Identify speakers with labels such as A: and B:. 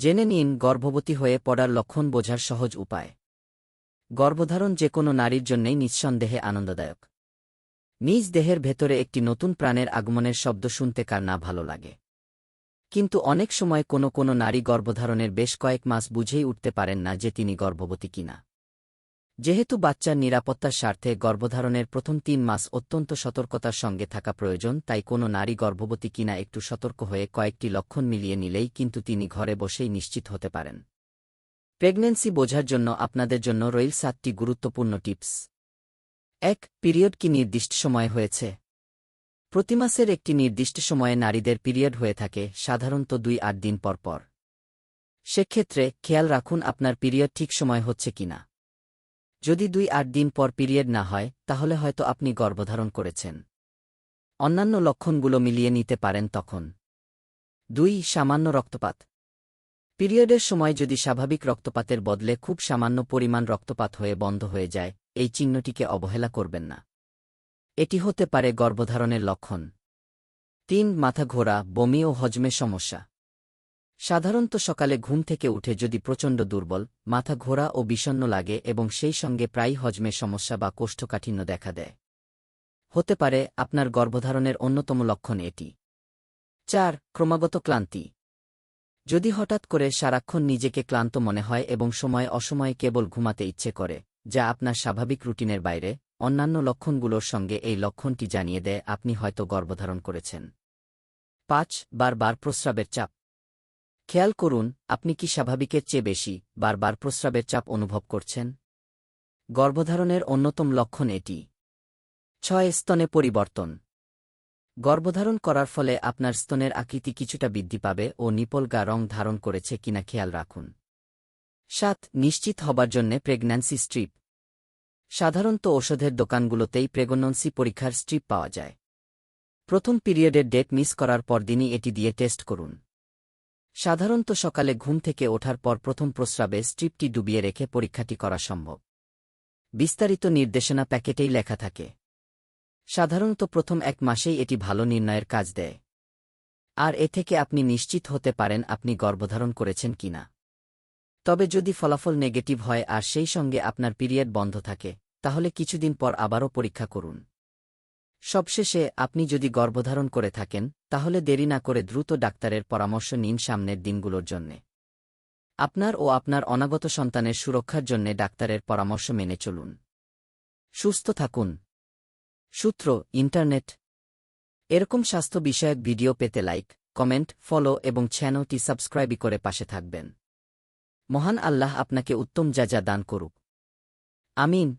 A: জেনে নিন গর্ভবতী হয়ে পড়ার লক্ষণ বোঝার সহজ উপায়। গর্ভধারণ যে কোনো নারীর জন্যেই নিঃসন্দেহে আনন্দদায়ক। নিজ দেহের ভেতরে একটি নতুন প্রাণের আগমনের শব্দ শুনতে কার না ভালো লাগে। কিন্তু অনেক সময় কোনো কোনো নারী গর্ভধারণের বেশ কয়েক মাস বুঝেই উঠতে পারেন না যে তিনি গর্ভবতী কিনা। যেহেতু বাচ্চার নিরাপত্তার স্বার্থে গর্ভধারণের প্রথম তিন মাস অত্যন্ত সতর্কতার সঙ্গে থাকা প্রয়োজন, তাই কোনো নারী গর্ভবতী কিনা একটু সতর্ক হয়ে কয়েকটি লক্ষণ মিলিয়ে নিলেই কিন্তু তিনি ঘরে বসেই নিশ্চিত হতে পারেন। প্রেগন্যান্সি বোঝার জন্য আপনাদের জন্য রইল সাতটি গুরুত্বপূর্ণ টিপস। এক, পিরিয়ড কি নির্দিষ্ট সময় হয়েছে? প্রতি মাসের একটি নির্দিষ্ট সময়ে নারীদের পিরিয়ড হয়ে থাকে, সাধারণত দুই আট দিন পর পর। সেক্ষেত্রে খেয়াল রাখুন আপনার পিরিয়ড ঠিক সময় হচ্ছে কিনা। যদি দুই আট দিন পর পিরিয়ড না হয়, তাহলে হয়তো আপনি গর্ভধারণ করেছেন। অন্যান্য লক্ষণগুলো মিলিয়ে নিতে পারেন তখন। দুই, সামান্য রক্তপাত। পিরিয়ডের সময় যদি স্বাভাবিক রক্তপাতের বদলে খুব সামান্য পরিমাণ রক্তপাত হয়ে বন্ধ হয়ে যায়, এই চিহ্নটিকে অবহেলা করবেন না। এটি হতে পারে গর্ভধারণের লক্ষণ। তিন, মাথা ঘোরা, বমি ও হজমে সমস্যা। সাধারণত সকালে ঘুম থেকে উঠে যদি প্রচণ্ড দুর্বল, মাথা ঘোরা ও বিষণ্ণ লাগে এবং সেই সঙ্গে প্রায় হজমে সমস্যা বা কোষ্ঠকাঠিন্য দেখা দেয়। হতে পারে আপনার গর্ভধারণের অন্যতম লক্ষণ এটি। চার, ক্রমাগত ক্লান্তি। যদি হঠাৎ করে সারাক্ষণ নিজেকে ক্লান্ত মনে হয় এবং সময় অসময়ে কেবল ঘুমাতে ইচ্ছে করে, যা আপনার স্বাভাবিক রুটিনের বাইরে, অন্যান্য লক্ষণগুলোর সঙ্গে এই লক্ষণটি জানিয়ে দেয় আপনি হয়তো গর্ভধারণ করেছেন। পাঁচ, বারবার প্রস্রাবের চাপ। খেয়াল করুন, আপনি কি স্বাভাবিকের চেয়ে বেশি, বারবার প্রস্রাবের চাপ অনুভব করছেন? গর্ভধারণের অন্যতম লক্ষণ এটি। ছয় স্তনে পরিবর্তন। গর্ভধারণ করার ফলে আপনার স্তনের আকৃতি কিছুটা বৃদ্ধি পাবে ও নিপলগা রং ধারণ করেছে কিনা খেয়াল রাখুন। সাত, নিশ্চিত হবার জন্যে প্রেগন্যান্সি স্ট্রিপ। সাধারণত ওষুধের দোকানগুলোতেই প্রেগন্যান্সি পরীক্ষার স্ট্রিপ পাওয়া যায়। প্রথম পিরিয়ডের ডেট মিস করার পর দিনই এটি দিয়ে টেস্ট করুন। সাধারণত সকালে ঘুম থেকে ওঠার পর প্রথম প্রস্রাবে স্ট্রিপটি ডুবিয়ে রেখে পরীক্ষাটি করা সম্ভব। বিস্তারিত নির্দেশনা প্যাকেটেই লেখা থাকে। সাধারণত প্রথম এক মাসেই এটি ভালো নির্ণয়ের কাজ দেয়। আর এ থেকে আপনি নিশ্চিত হতে পারেন আপনি গর্ভধারণ করেছেন কিনা তবে যদি ফলাফল নেগেটিভ হয় আর সেই সঙ্গে আপনার পিরিয়ড বন্ধ থাকে, তাহলে কিছুদিন পর আবারও পরীক্ষা করুন। সবশেষে আপনি যদি গর্ভধারণ করে থাকেন, তাহলে দেরি না করে দ্রুত ডাক্তারের পরামর্শ নিন সামনের দিনগুলোর জন্যে। আপনার ও আপনার অনাগত সন্তানের সুরক্ষার জন্যে ডাক্তারের পরামর্শ মেনে চলুন। সুস্থ থাকুন। সূত্র, ইন্টারনেট। এরকম স্বাস্থ্য বিষয়ক ভিডিও পেতে লাইক, কমেন্ট, ফলো এবং চ্যানেলটি সাবস্ক্রাইবই করে পাশে থাকবেন। মহান আল্লাহ আপনাকে উত্তম যা যা দান করুক। আমিন।